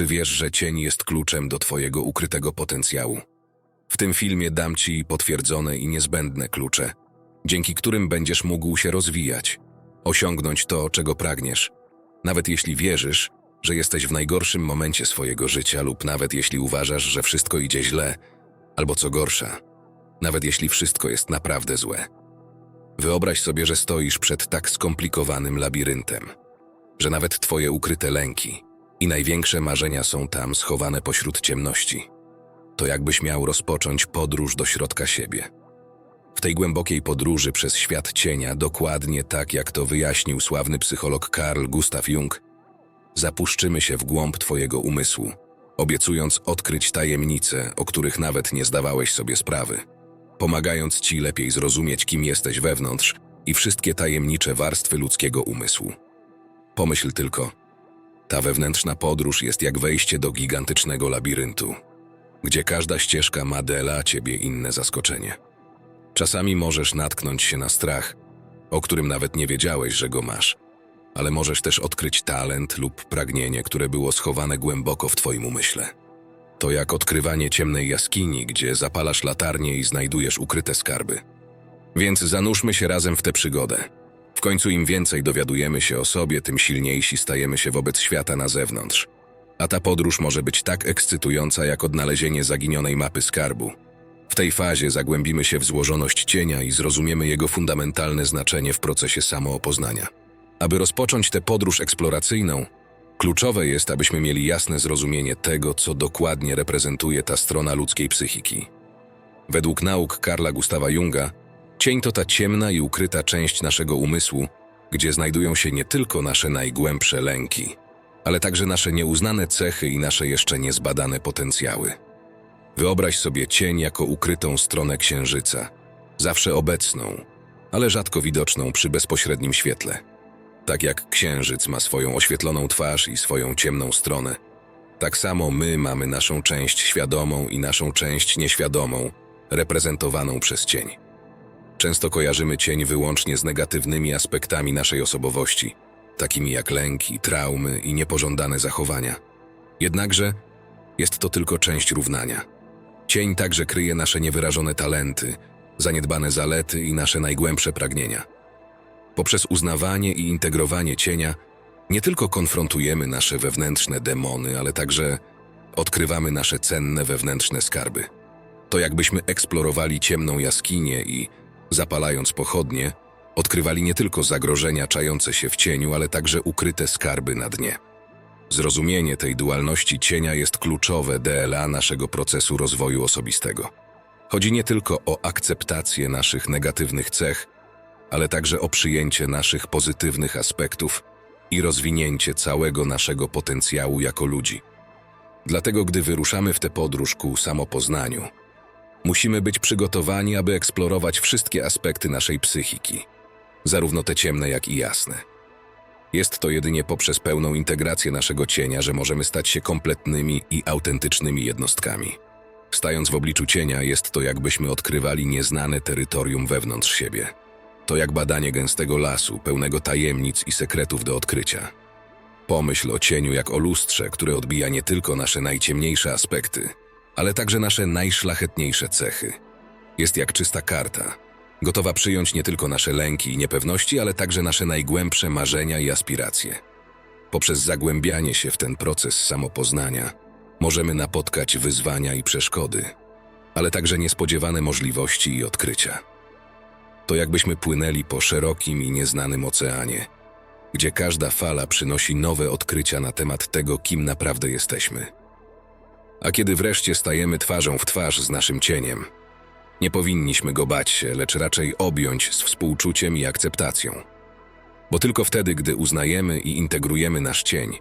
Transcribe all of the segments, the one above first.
Czy wiesz, że cień jest kluczem do Twojego ukrytego potencjału? W tym filmie dam Ci potwierdzone i niezbędne klucze, dzięki którym będziesz mógł się rozwijać, osiągnąć to, czego pragniesz. Nawet jeśli wierzysz, że jesteś w najgorszym momencie swojego życia, lub nawet jeśli uważasz, że wszystko idzie źle, albo co gorsza, nawet jeśli wszystko jest naprawdę złe. Wyobraź sobie, że stoisz przed tak skomplikowanym labiryntem, że nawet Twoje ukryte lęki i największe marzenia są tam schowane pośród ciemności. To jakbyś miał rozpocząć podróż do środka siebie. W tej głębokiej podróży przez świat cienia, dokładnie tak jak to wyjaśnił sławny psycholog Carl Gustav Jung, zapuszczymy się w głąb Twojego umysłu, obiecując odkryć tajemnice, o których nawet nie zdawałeś sobie sprawy, pomagając Ci lepiej zrozumieć, kim jesteś wewnątrz i wszystkie tajemnicze warstwy ludzkiego umysłu. Pomyśl tylko, ta wewnętrzna podróż jest jak wejście do gigantycznego labiryntu, gdzie każda ścieżka ma dla Ciebie inne zaskoczenie. Czasami możesz natknąć się na strach, o którym nawet nie wiedziałeś, że go masz, ale możesz też odkryć talent lub pragnienie, które było schowane głęboko w Twoim umyśle. To jak odkrywanie ciemnej jaskini, gdzie zapalasz latarnię i znajdujesz ukryte skarby. Więc zanurzmy się razem w tę przygodę. W końcu im więcej dowiadujemy się o sobie, tym silniejsi stajemy się wobec świata na zewnątrz. A ta podróż może być tak ekscytująca jak odnalezienie zaginionej mapy skarbu. W tej fazie zagłębimy się w złożoność cienia i zrozumiemy jego fundamentalne znaczenie w procesie samoopoznania. Aby rozpocząć tę podróż eksploracyjną, kluczowe jest, abyśmy mieli jasne zrozumienie tego, co dokładnie reprezentuje ta strona ludzkiej psychiki. Według nauk Karla Gustawa Junga, cień to ta ciemna i ukryta część naszego umysłu, gdzie znajdują się nie tylko nasze najgłębsze lęki, ale także nasze nieuznane cechy i nasze jeszcze niezbadane potencjały. Wyobraź sobie cień jako ukrytą stronę księżyca, zawsze obecną, ale rzadko widoczną przy bezpośrednim świetle. Tak jak księżyc ma swoją oświetloną twarz i swoją ciemną stronę, tak samo my mamy naszą część świadomą i naszą część nieświadomą, reprezentowaną przez cień. Często kojarzymy cień wyłącznie z negatywnymi aspektami naszej osobowości, takimi jak lęki, traumy i niepożądane zachowania. Jednakże jest to tylko część równania. Cień także kryje nasze niewyrażone talenty, zaniedbane zalety i nasze najgłębsze pragnienia. Poprzez uznawanie i integrowanie cienia nie tylko konfrontujemy nasze wewnętrzne demony, ale także odkrywamy nasze cenne wewnętrzne skarby. To jakbyśmy eksplorowali ciemną jaskinię i, zapalając pochodnie, odkrywali nie tylko zagrożenia czające się w cieniu, ale także ukryte skarby na dnie. Zrozumienie tej dualności cienia jest kluczowe dla naszego procesu rozwoju osobistego. Chodzi nie tylko o akceptację naszych negatywnych cech, ale także o przyjęcie naszych pozytywnych aspektów i rozwinięcie całego naszego potencjału jako ludzi. Dlatego, gdy wyruszamy w tę podróż ku samopoznaniu, musimy być przygotowani, aby eksplorować wszystkie aspekty naszej psychiki, zarówno te ciemne, jak i jasne. Jest to jedynie poprzez pełną integrację naszego cienia, że możemy stać się kompletnymi i autentycznymi jednostkami. Stając w obliczu cienia, jest to jakbyśmy odkrywali nieznane terytorium wewnątrz siebie. To jak badanie gęstego lasu, pełnego tajemnic i sekretów do odkrycia. Pomyśl o cieniu jak o lustrze, które odbija nie tylko nasze najciemniejsze aspekty, ale także nasze najszlachetniejsze cechy. Jest jak czysta karta, gotowa przyjąć nie tylko nasze lęki i niepewności, ale także nasze najgłębsze marzenia i aspiracje. Poprzez zagłębianie się w ten proces samopoznania możemy napotkać wyzwania i przeszkody, ale także niespodziewane możliwości i odkrycia. To jakbyśmy płynęli po szerokim i nieznanym oceanie, gdzie każda fala przynosi nowe odkrycia na temat tego, kim naprawdę jesteśmy. A kiedy wreszcie stajemy twarzą w twarz z naszym cieniem, nie powinniśmy go bać się, lecz raczej objąć z współczuciem i akceptacją. Bo tylko wtedy, gdy uznajemy i integrujemy nasz cień,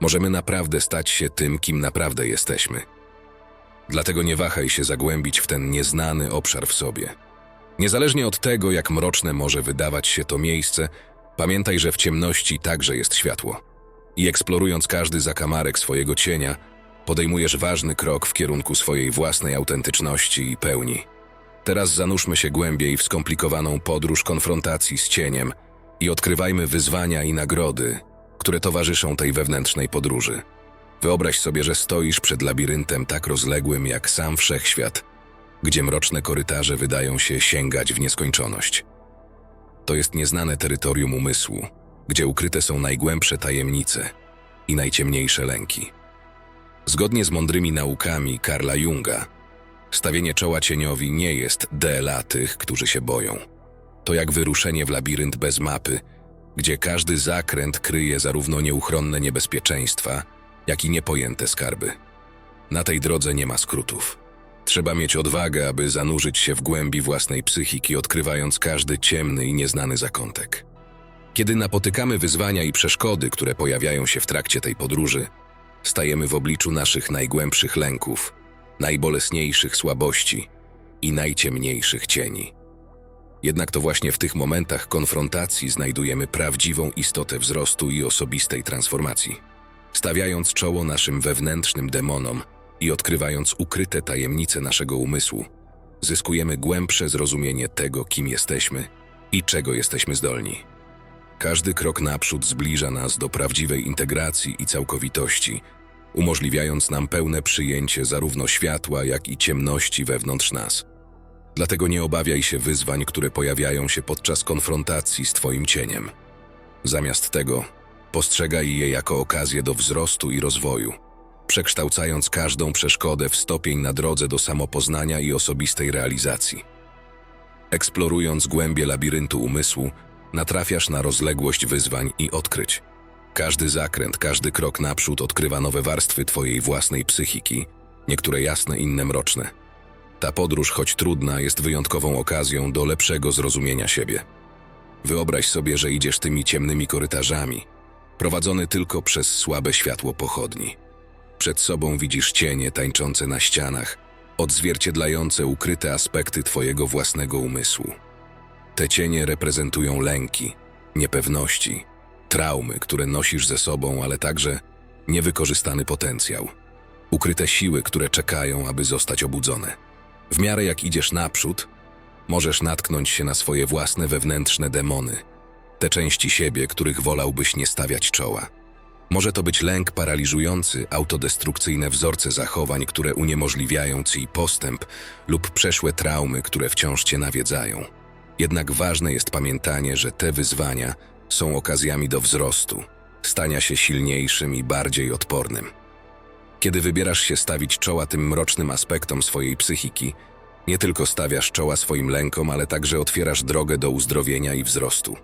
możemy naprawdę stać się tym, kim naprawdę jesteśmy. Dlatego nie wahaj się zagłębić w ten nieznany obszar w sobie. Niezależnie od tego, jak mroczne może wydawać się to miejsce, pamiętaj, że w ciemności także jest światło. I eksplorując każdy zakamarek swojego cienia, podejmujesz ważny krok w kierunku swojej własnej autentyczności i pełni. Teraz zanurzmy się głębiej w skomplikowaną podróż konfrontacji z cieniem i odkrywajmy wyzwania i nagrody, które towarzyszą tej wewnętrznej podróży. Wyobraź sobie, że stoisz przed labiryntem tak rozległym jak sam wszechświat, gdzie mroczne korytarze wydają się sięgać w nieskończoność. To jest nieznane terytorium umysłu, gdzie ukryte są najgłębsze tajemnice i najciemniejsze lęki. Zgodnie z mądrymi naukami Karla Junga, stawienie czoła cieniowi nie jest DLA tych, którzy się boją. To jak wyruszenie w labirynt bez mapy, gdzie każdy zakręt kryje zarówno nieuchronne niebezpieczeństwa, jak i niepojęte skarby. Na tej drodze nie ma skrótów. Trzeba mieć odwagę, aby zanurzyć się w głębi własnej psychiki, odkrywając każdy ciemny i nieznany zakątek. Kiedy napotykamy wyzwania i przeszkody, które pojawiają się w trakcie tej podróży, stajemy w obliczu naszych najgłębszych lęków, najbolesniejszych słabości i najciemniejszych cieni. Jednak to właśnie w tych momentach konfrontacji znajdujemy prawdziwą istotę wzrostu i osobistej transformacji. Stawiając czoło naszym wewnętrznym demonom i odkrywając ukryte tajemnice naszego umysłu, zyskujemy głębsze zrozumienie tego, kim jesteśmy i czego jesteśmy zdolni. Każdy krok naprzód zbliża nas do prawdziwej integracji i całkowitości, umożliwiając nam pełne przyjęcie zarówno światła, jak i ciemności wewnątrz nas. Dlatego nie obawiaj się wyzwań, które pojawiają się podczas konfrontacji z Twoim cieniem. Zamiast tego, postrzegaj je jako okazję do wzrostu i rozwoju, przekształcając każdą przeszkodę w stopień na drodze do samopoznania i osobistej realizacji. Eksplorując głębie labiryntu umysłu, natrafiasz na rozległość wyzwań i odkryć. Każdy zakręt, każdy krok naprzód odkrywa nowe warstwy Twojej własnej psychiki, niektóre jasne, inne mroczne. Ta podróż, choć trudna, jest wyjątkową okazją do lepszego zrozumienia siebie. Wyobraź sobie, że idziesz tymi ciemnymi korytarzami, prowadzony tylko przez słabe światło pochodni. Przed sobą widzisz cienie tańczące na ścianach, odzwierciedlające ukryte aspekty Twojego własnego umysłu. Te cienie reprezentują lęki, niepewności, traumy, które nosisz ze sobą, ale także niewykorzystany potencjał. Ukryte siły, które czekają, aby zostać obudzone. W miarę jak idziesz naprzód, możesz natknąć się na swoje własne wewnętrzne demony, te części siebie, których wolałbyś nie stawiać czoła. Może to być lęk paraliżujący, autodestrukcyjne wzorce zachowań, które uniemożliwiają ci postęp, lub przeszłe traumy, które wciąż cię nawiedzają. Jednak ważne jest pamiętanie, że te wyzwania są okazjami do wzrostu, stania się silniejszym i bardziej odpornym. Kiedy wybierasz się stawić czoła tym mrocznym aspektom swojej psychiki, nie tylko stawiasz czoła swoim lękom, ale także otwierasz drogę do uzdrowienia i wzrostu.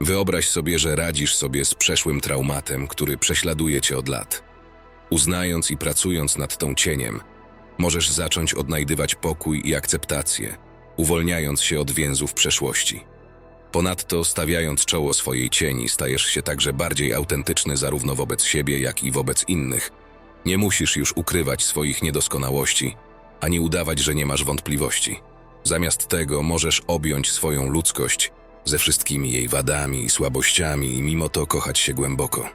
Wyobraź sobie, że radzisz sobie z przeszłym traumatem, który prześladuje cię od lat. Uznając i pracując nad tą cieniem, możesz zacząć odnajdywać pokój i akceptację, uwolniając się od więzów przeszłości. Ponadto, stawiając czoło swojej cieni, stajesz się także bardziej autentyczny zarówno wobec siebie, jak i wobec innych. Nie musisz już ukrywać swoich niedoskonałości, ani udawać, że nie masz wątpliwości. Zamiast tego możesz objąć swoją ludzkość ze wszystkimi jej wadami i słabościami i mimo to kochać się głęboko.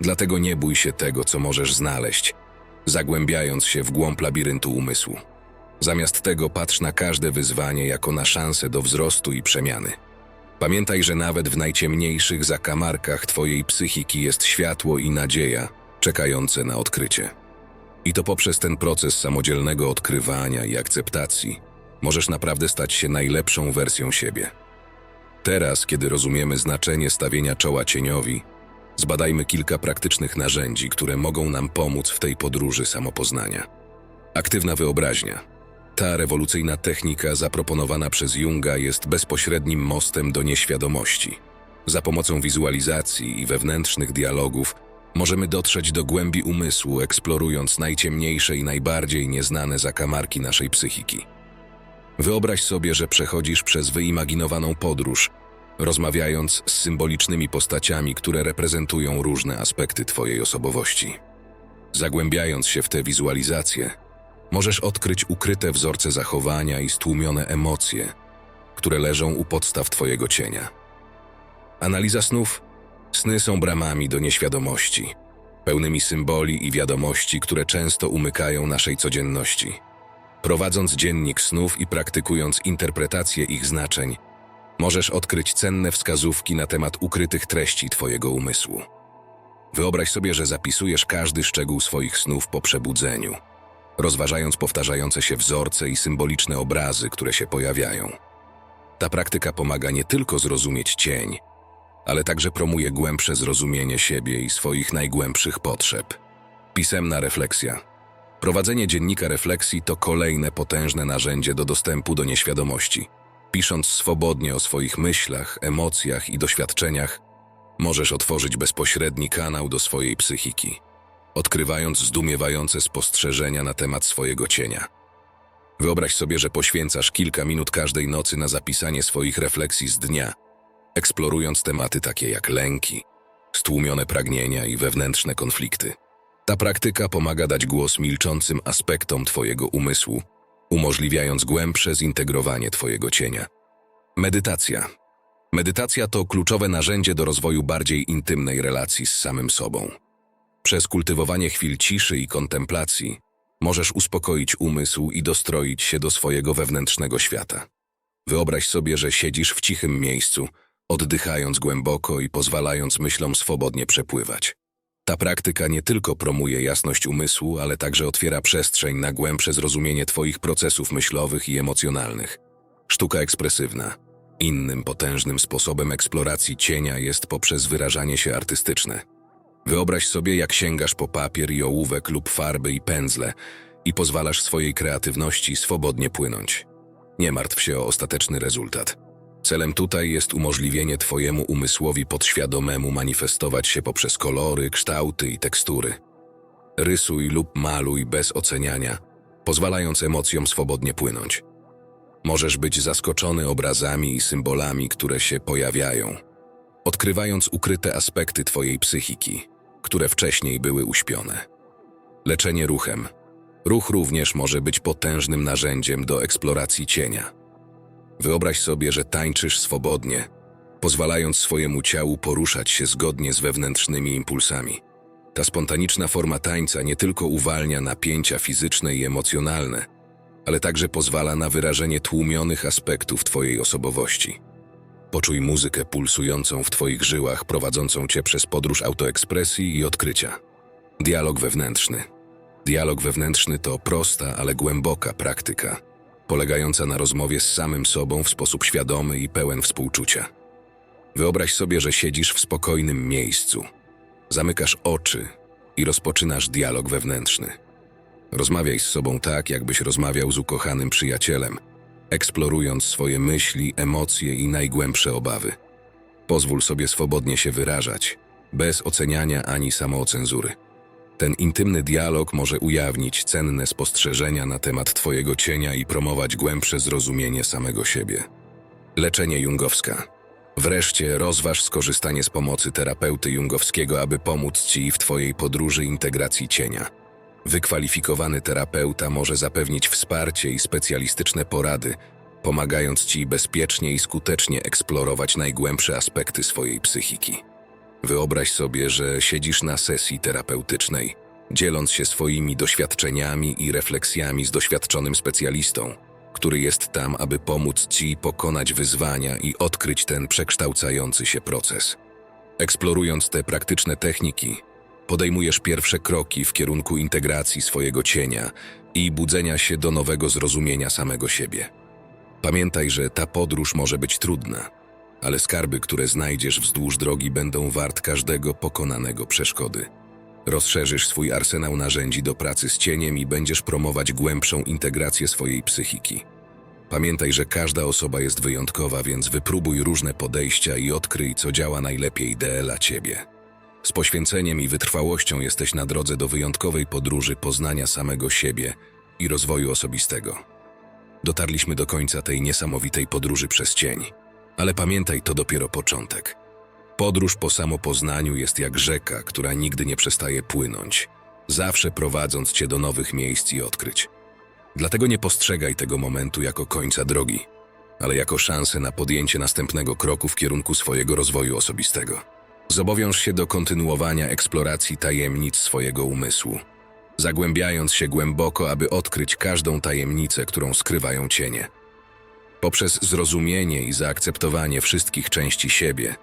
Dlatego nie bój się tego, co możesz znaleźć, zagłębiając się w głąb labiryntu umysłu. Zamiast tego patrz na każde wyzwanie jako na szansę do wzrostu i przemiany. Pamiętaj, że nawet w najciemniejszych zakamarkach Twojej psychiki jest światło i nadzieja czekające na odkrycie. I to poprzez ten proces samodzielnego odkrywania i akceptacji możesz naprawdę stać się najlepszą wersją siebie. Teraz, kiedy rozumiemy znaczenie stawienia czoła cieniowi, zbadajmy kilka praktycznych narzędzi, które mogą nam pomóc w tej podróży samopoznania. Aktywna wyobraźnia. Ta rewolucyjna technika zaproponowana przez Junga jest bezpośrednim mostem do nieświadomości. Za pomocą wizualizacji i wewnętrznych dialogów możemy dotrzeć do głębi umysłu, eksplorując najciemniejsze i najbardziej nieznane zakamarki naszej psychiki. Wyobraź sobie, że przechodzisz przez wyimaginowaną podróż, rozmawiając z symbolicznymi postaciami, które reprezentują różne aspekty Twojej osobowości. Zagłębiając się w te wizualizacje, możesz odkryć ukryte wzorce zachowania i stłumione emocje, które leżą u podstaw Twojego cienia. Analiza snów. Sny są bramami do nieświadomości, pełnymi symboli i wiadomości, które często umykają naszej codzienności. Prowadząc dziennik snów i praktykując interpretację ich znaczeń, możesz odkryć cenne wskazówki na temat ukrytych treści Twojego umysłu. Wyobraź sobie, że zapisujesz każdy szczegół swoich snów po przebudzeniu, rozważając powtarzające się wzorce i symboliczne obrazy, które się pojawiają. Ta praktyka pomaga nie tylko zrozumieć cień, ale także promuje głębsze zrozumienie siebie i swoich najgłębszych potrzeb. Pisemna refleksja. Prowadzenie dziennika refleksji to kolejne potężne narzędzie do dostępu do nieświadomości. Pisząc swobodnie o swoich myślach, emocjach i doświadczeniach, możesz otworzyć bezpośredni kanał do swojej psychiki, odkrywając zdumiewające spostrzeżenia na temat swojego cienia. Wyobraź sobie, że poświęcasz kilka minut każdej nocy na zapisanie swoich refleksji z dnia, eksplorując tematy takie jak lęki, stłumione pragnienia i wewnętrzne konflikty. Ta praktyka pomaga dać głos milczącym aspektom Twojego umysłu, umożliwiając głębsze zintegrowanie Twojego cienia. Medytacja. Medytacja to kluczowe narzędzie do rozwoju bardziej intymnej relacji z samym sobą. Przez kultywowanie chwil ciszy i kontemplacji możesz uspokoić umysł i dostroić się do swojego wewnętrznego świata. Wyobraź sobie, że siedzisz w cichym miejscu, oddychając głęboko i pozwalając myślom swobodnie przepływać. Ta praktyka nie tylko promuje jasność umysłu, ale także otwiera przestrzeń na głębsze zrozumienie Twoich procesów myślowych i emocjonalnych. Sztuka ekspresywna. Innym potężnym sposobem eksploracji cienia jest poprzez wyrażanie się artystyczne. Wyobraź sobie, jak sięgasz po papier i ołówek lub farby i pędzle i pozwalasz swojej kreatywności swobodnie płynąć. Nie martw się o ostateczny rezultat. Celem tutaj jest umożliwienie Twojemu umysłowi podświadomemu manifestować się poprzez kolory, kształty i tekstury. Rysuj lub maluj bez oceniania, pozwalając emocjom swobodnie płynąć. Możesz być zaskoczony obrazami i symbolami, które się pojawiają, odkrywając ukryte aspekty Twojej psychiki, które wcześniej były uśpione. Leczenie ruchem. Ruch również może być potężnym narzędziem do eksploracji cienia. Wyobraź sobie, że tańczysz swobodnie, pozwalając swojemu ciału poruszać się zgodnie z wewnętrznymi impulsami. Ta spontaniczna forma tańca nie tylko uwalnia napięcia fizyczne i emocjonalne, ale także pozwala na wyrażenie tłumionych aspektów Twojej osobowości. Poczuj muzykę pulsującą w Twoich żyłach, prowadzącą Cię przez podróż autoekspresji i odkrycia. Dialog wewnętrzny. Dialog wewnętrzny to prosta, ale głęboka praktyka, polegająca na rozmowie z samym sobą w sposób świadomy i pełen współczucia. Wyobraź sobie, że siedzisz w spokojnym miejscu, zamykasz oczy i rozpoczynasz dialog wewnętrzny. Rozmawiaj z sobą tak, jakbyś rozmawiał z ukochanym przyjacielem, eksplorując swoje myśli, emocje i najgłębsze obawy. Pozwól sobie swobodnie się wyrażać, bez oceniania ani samoocenzury. Ten intymny dialog może ujawnić cenne spostrzeżenia na temat Twojego cienia i promować głębsze zrozumienie samego siebie. Leczenie jungowska. Wreszcie rozważ skorzystanie z pomocy terapeuty jungowskiego, aby pomóc Ci w Twojej podróży integracji cienia. Wykwalifikowany terapeuta może zapewnić wsparcie i specjalistyczne porady, pomagając Ci bezpiecznie i skutecznie eksplorować najgłębsze aspekty swojej psychiki. Wyobraź sobie, że siedzisz na sesji terapeutycznej, dzieląc się swoimi doświadczeniami i refleksjami z doświadczonym specjalistą, który jest tam, aby pomóc Ci pokonać wyzwania i odkryć ten przekształcający się proces. Eksplorując te praktyczne techniki, podejmujesz pierwsze kroki w kierunku integracji swojego cienia i budzenia się do nowego zrozumienia samego siebie. Pamiętaj, że ta podróż może być trudna, ale skarby, które znajdziesz wzdłuż drogi, będą wart każdego pokonanego przeszkody. Rozszerzysz swój arsenał narzędzi do pracy z cieniem i będziesz promować głębszą integrację swojej psychiki. Pamiętaj, że każda osoba jest wyjątkowa, więc wypróbuj różne podejścia i odkryj, co działa najlepiej dla ciebie. Z poświęceniem i wytrwałością jesteś na drodze do wyjątkowej podróży poznania samego siebie i rozwoju osobistego. Dotarliśmy do końca tej niesamowitej podróży przez cień, ale pamiętaj, to dopiero początek. Podróż po samopoznaniu jest jak rzeka, która nigdy nie przestaje płynąć, zawsze prowadząc cię do nowych miejsc i odkryć. Dlatego nie postrzegaj tego momentu jako końca drogi, ale jako szansę na podjęcie następnego kroku w kierunku swojego rozwoju osobistego. Zobowiąż się do kontynuowania eksploracji tajemnic swojego umysłu, zagłębiając się głęboko, aby odkryć każdą tajemnicę, którą skrywają cienie. Poprzez zrozumienie i zaakceptowanie wszystkich części siebie,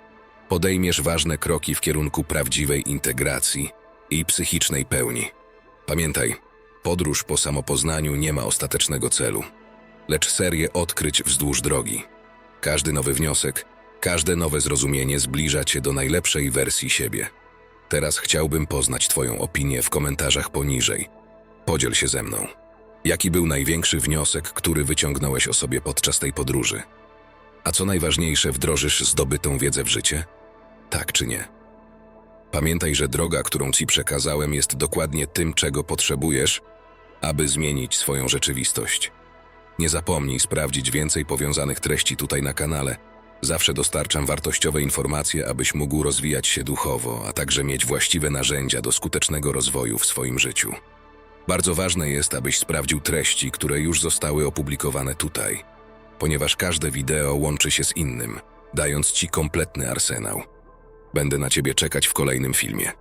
podejmiesz ważne kroki w kierunku prawdziwej integracji i psychicznej pełni. Pamiętaj, podróż po samopoznaniu nie ma ostatecznego celu, lecz serię odkryć wzdłuż drogi. Każdy nowy wniosek, każde nowe zrozumienie zbliża cię do najlepszej wersji siebie. Teraz chciałbym poznać Twoją opinię w komentarzach poniżej. Podziel się ze mną. Jaki był największy wniosek, który wyciągnąłeś o sobie podczas tej podróży? A co najważniejsze, wdrożysz zdobytą wiedzę w życie? Tak czy nie? Pamiętaj, że droga, którą Ci przekazałem, jest dokładnie tym, czego potrzebujesz, aby zmienić swoją rzeczywistość. Nie zapomnij sprawdzić więcej powiązanych treści tutaj na kanale. Zawsze dostarczam wartościowe informacje, abyś mógł rozwijać się duchowo, a także mieć właściwe narzędzia do skutecznego rozwoju w swoim życiu. Bardzo ważne jest, abyś sprawdził treści, które już zostały opublikowane tutaj, ponieważ każde wideo łączy się z innym, dając Ci kompletny arsenał. Będę na Ciebie czekać w kolejnym filmie.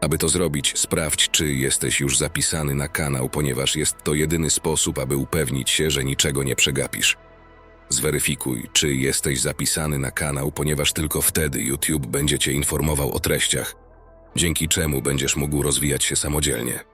Aby to zrobić, sprawdź, czy jesteś już zapisany na kanał, ponieważ jest to jedyny sposób, aby upewnić się, że niczego nie przegapisz. Zweryfikuj, czy jesteś zapisany na kanał, ponieważ tylko wtedy YouTube będzie Cię informował o treściach, dzięki czemu będziesz mógł rozwijać się samodzielnie.